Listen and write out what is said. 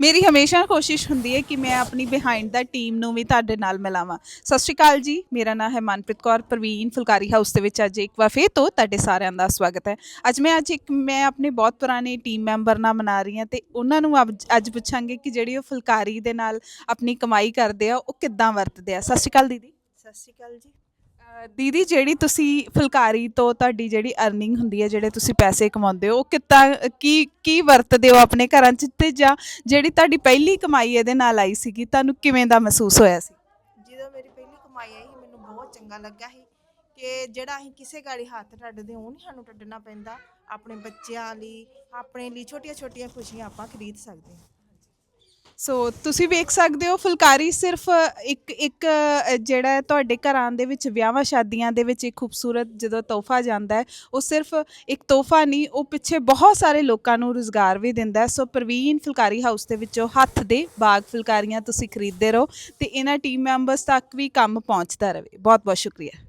ਮੇਰੀ ਹਮੇਸ਼ਾ ਕੋਸ਼ਿਸ਼ ਹੁੰਦੀ ਹੈ ਕਿ ਮੈਂ ਆਪਣੀ ਬਿਹਾਈਂਡ ਦਾ ਟੀਮ ਨੂੰ ਵੀ ਤੁਹਾਡੇ ਨਾਲ ਮਿਲਾਵਾਂ। ਸਤਿ ਸ਼੍ਰੀ ਅਕਾਲ ਜੀ, ਮੇਰਾ ਨਾਮ ਹੈ ਮਨਪ੍ਰੀਤ ਕੌਰ, ਪ੍ਰਵੀਨ ਫੁਲਕਾਰੀ ਹਾਊਸ ਦੇ ਵਿੱਚ ਅੱਜ ਇੱਕ ਵਾਰ ਫੇਰ ਤੋਂ ਤੁਹਾਡੇ ਸਾਰਿਆਂ ਦਾ ਸਵਾਗਤ ਹੈ। ਅੱਜ ਮੈਂ ਅੱਜ ਇੱਕ, ਮੈਂ ਆਪਣੇ ਬਹੁਤ ਪੁਰਾਣੇ ਟੀਮ ਮੈਂਬਰ ਨਾਲ ਮਨਾ ਰਹੀ ਹਾਂ ਤੇ ਉਹਨਾਂ ਨੂੰ ਅੱਜ- ਅੱਜ ਪੁੱਛਾਂਗੇ ਕਿ ਜਿਹੜੀ ਉਹ ਫੁਲਕਾਰੀ ਦੇ ਨਾਲ ਆਪਣੀ ਕਮਾਈ ਕਰਦੇ ਆ, ਉਹ ਕਿੱਦਾਂ ਵਰਤਦੇ ਆ। ਸਤਿ ਸ਼੍ਰੀ ਅਕਾਲ ਦੀਦੀ। ਸਤਿ ਸ਼੍ਰੀ ਅਕਾਲ ਜੀ। ਦੀਦੀ, ਜਿਹੜੀ ਤੁਸੀਂ ਫੁਲਕਾਰੀ ਤੋਂ ਤੁਹਾਡੀ ਜਿਹੜੀ ਅਰਨਿੰਗ ਹੁੰਦੀ ਹੈ, ਜਿਹੜੇ ਤੁਸੀਂ ਪੈਸੇ ਕਮਾਉਂਦੇ ਹੋ, ਉਹ ਕਿੱਦਾਂ, ਕੀ ਕੀ ਵਰਤਦੇ ਹੋ ਆਪਣੇ ਘਰਾਂ 'ਚ ਤੇ ਜਾਂ ਜਿਹੜੀ ਤੁਹਾਡੀ ਪਹਿਲੀ ਕਮਾਈ ਇਹਦੇ ਨਾਲ ਆਈ ਸੀਗੀ, ਤੁਹਾਨੂੰ ਕਿਵੇਂ ਦਾ ਮਹਿਸੂਸ ਹੋਇਆ ਸੀ? ਜਦੋਂ ਮੇਰੀ ਪਹਿਲੀ ਕਮਾਈ ਆਈ ਮੈਨੂੰ ਬਹੁਤ ਚੰਗਾ ਲੱਗਾ ਸੀ ਕਿ ਜਿਹੜਾ ਅਸੀਂ ਕਿਸੇ ਗਾੜੀ ਹੱਥ ਟੱਡਦੇ ਉਹ ਨਹੀਂ ਸਾਨੂੰ ਟੱਡਣਾ ਪੈਂਦਾ। ਆਪਣੇ ਬੱਚਿਆਂ ਲਈ, ਆਪਣੇ ਲਈ ਛੋਟੀਆਂ ਛੋਟੀਆਂ ਖੁਸ਼ੀਆਂ ਆਪਾਂ ਖਰੀਦ ਸਕਦੇ ਹਾਂ। ਸੋ ਤੁਸੀਂ ਵੇਖ ਸਕਦੇ ਹੋ, ਫੁਲਕਾਰੀ ਸਿਰਫ ਇੱਕ ਇੱਕ ਜਿਹੜਾ ਹੈ, ਤੁਹਾਡੇ ਘਰਾਂ ਦੇ ਵਿੱਚ ਵਿਆਹਾਂ ਸ਼ਾਦੀਆਂ ਦੇ ਵਿੱਚ ਇੱਕ ਖੂਬਸੂਰਤ ਜਦੋਂ ਤੋਹਫਾ ਜਾਂਦਾ ਹੈ, ਉਹ ਸਿਰਫ ਇੱਕ ਤੋਹਫਾ ਨਹੀਂ, ਉਹ ਪਿੱਛੇ ਬਹੁਤ ਸਾਰੇ ਲੋਕਾਂ ਨੂੰ ਰੋਜ਼ਗਾਰ ਵੀ ਦਿੰਦਾ ਹੈ। ਸੋ ਪ੍ਰਵੀਨ ਫੁਲਕਾਰੀ ਹਾਊਸ ਦੇ ਵਿੱਚੋਂ ਹੱਥ ਦੇ ਬਾਗ ਫੁਲਕਾਰੀਆਂ ਤੁਸੀਂ ਖਰੀਦਦੇ ਰਹੋ ਤੇ ਇਹਨਾਂ ਟੀਮ ਮੈਂਬਰਸ ਤੱਕ ਵੀ ਕੰਮ ਪਹੁੰਚਦਾ ਰਹੇ। ਬਹੁਤ ਬਹੁਤ ਸ਼ੁਕਰੀਆ।